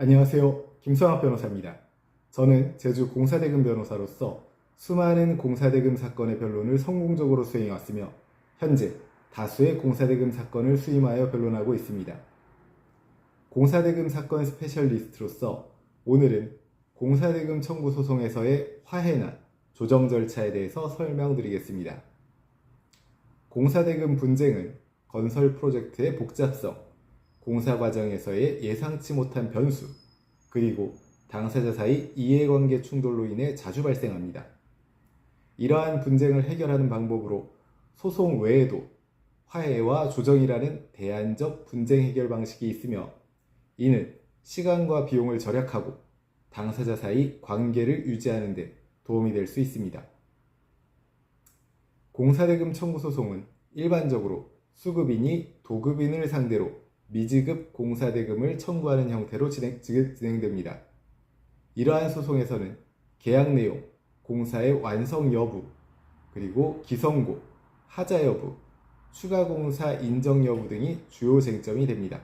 안녕하세요. 김성학 변호사입니다. 저는 제주 공사대금 변호사로서 수많은 공사대금 사건의 변론을 성공적으로 수행해왔으며 현재 다수의 공사대금 사건을 수임하여 변론하고 있습니다. 공사대금 사건 스페셜리스트로서 오늘은 공사대금 청구 소송에서의 화해나 조정 절차에 대해서 설명드리겠습니다. 공사대금 분쟁은 건설 프로젝트의 복잡성, 공사 과정에서의 예상치 못한 변수, 그리고 당사자 사이 이해관계 충돌로 인해 자주 발생합니다. 이러한 분쟁을 해결하는 방법으로 소송 외에도 화해와 조정이라는 대안적 분쟁 해결 방식이 있으며 이는 시간과 비용을 절약하고 당사자 사이 관계를 유지하는 데 도움이 될 수 있습니다. 공사대금 청구 소송은 일반적으로 수급인이 도급인을 상대로 미지급 공사대금을 청구하는 형태로 진행, 진행됩니다. 이러한 소송에서는 계약 내용, 공사의 완성 여부, 그리고 기성고, 하자 여부, 추가 공사 인정 여부 등이 주요 쟁점이 됩니다.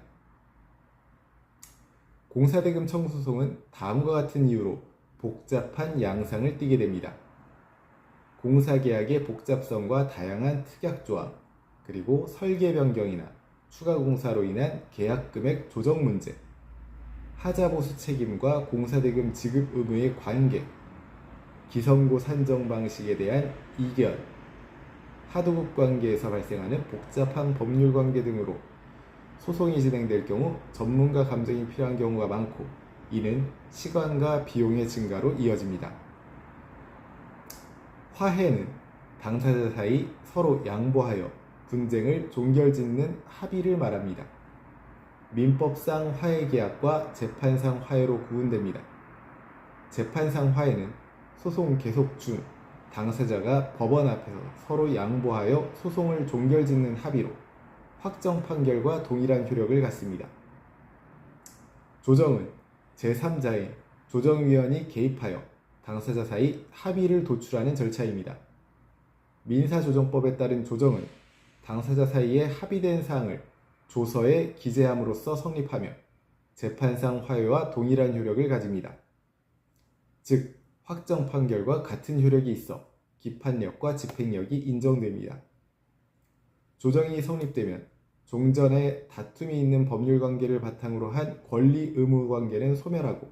공사대금 청구 소송은 다음과 같은 이유로 복잡한 양상을 띠게 됩니다. 공사계약의 복잡성과 다양한 특약 조항, 그리고 설계 변경이나 추가 공사로 인한 계약 금액 조정 문제, 하자 보수 책임과 공사대금 지급 의무의 관계, 기성고 산정 방식에 대한 이견, 하도급 관계에서 발생하는 복잡한 법률 관계 등으로 소송이 진행될 경우 전문가 감정이 필요한 경우가 많고 이는 시간과 비용의 증가로 이어집니다. 화해는 당사자 사이 서로 양보하여 분쟁을 종결짓는 합의를 말합니다. 민법상 화해계약과 재판상 화해로 구분됩니다. 재판상 화해는 소송 계속 중 당사자가 법원 앞에서 서로 양보하여 소송을 종결짓는 합의로 확정 판결과 동일한 효력을 갖습니다. 조정은 제3자의 조정위원이 개입하여 당사자 사이 합의를 도출하는 절차입니다. 민사조정법에 따른 조정은 당사자 사이에 합의된 사항을 조서에 기재함으로써 성립하며 재판상 화해와 동일한 효력을 가집니다. 즉, 확정 판결과 같은 효력이 있어 기판력과 집행력이 인정됩니다. 조정이 성립되면 종전에 다툼이 있는 법률 관계를 바탕으로 한 권리 의무 관계는 소멸하고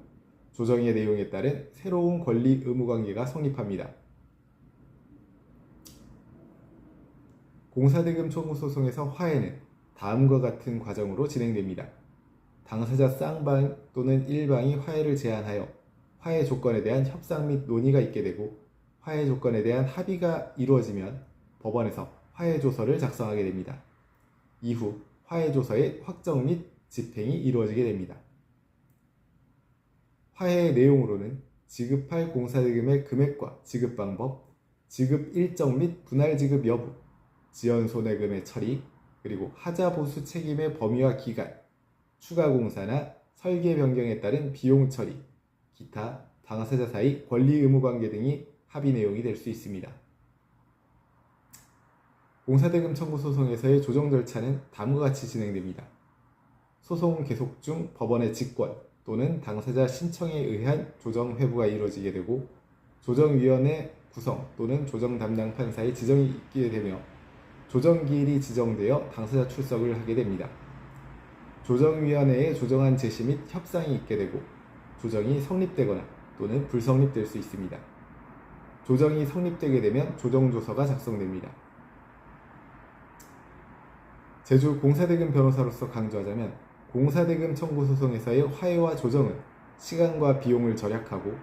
조정의 내용에 따른 새로운 권리 의무 관계가 성립합니다. 공사대금 청구 소송에서 화해는 다음과 같은 과정으로 진행됩니다. 당사자 쌍방 또는 일방이 화해를 제안하여 화해 조건에 대한 협상 및 논의가 있게 되고 화해 조건에 대한 합의가 이루어지면 법원에서 화해 조서를 작성하게 됩니다. 이후 화해 조서의 확정 및 집행이 이루어지게 됩니다. 화해의 내용으로는 지급할 공사대금의 금액과 지급 방법, 지급 일정 및 분할 지급 여부, 지연 손해금의 처리, 그리고 하자 보수 책임의 범위와 기간, 추가 공사나 설계 변경에 따른 비용 처리, 기타 당사자 사이 권리 의무 관계 등이 합의 내용이 될 수 있습니다. 공사대금 청구 소송에서의 조정 절차는 다음과 같이 진행됩니다. 소송 계속 중 법원의 직권 또는 당사자 신청에 의한 조정 회부가 이루어지게 되고 조정위원회 구성 또는 조정 담당 판사의 지정이 있게 되며 조정기일이 지정되어 당사자 출석을 하게 됩니다. 조정위원회에 조정안 제시 및 협상이 있게 되고 조정이 성립되거나 또는 불성립될 수 있습니다. 조정이 성립되게 되면 조정조서가 작성됩니다. 제주 공사대금 변호사로서 강조하자면 공사대금 청구 소송에서의 화해와 조정은 시간과 비용을 절약하고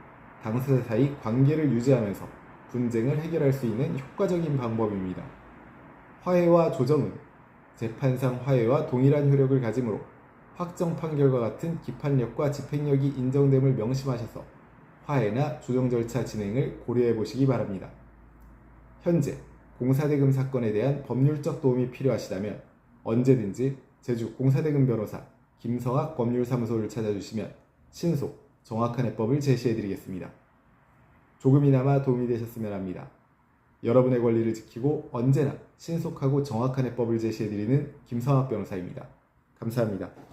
당사자 사이 관계를 유지하면서 분쟁을 해결할 수 있는 효과적인 방법입니다. 화해와 조정은 재판상 화해와 동일한 효력을 가지므로 확정 판결과 같은 기판력과 집행력이 인정됨을 명심하셔서 화해나 조정 절차 진행을 고려해 보시기 바랍니다. 현재 공사대금 사건에 대한 법률적 도움이 필요하시다면 언제든지 제주 공사대금 변호사 김성학 법률사무소를 찾아주시면 신속, 정확한 해법을 제시해 드리겠습니다. 조금이나마 도움이 되셨으면 합니다. 여러분의 권리를 지키고 언제나 신속하고 정확한 해법을 제시해 드리는 김성학 변호사입니다. 감사합니다.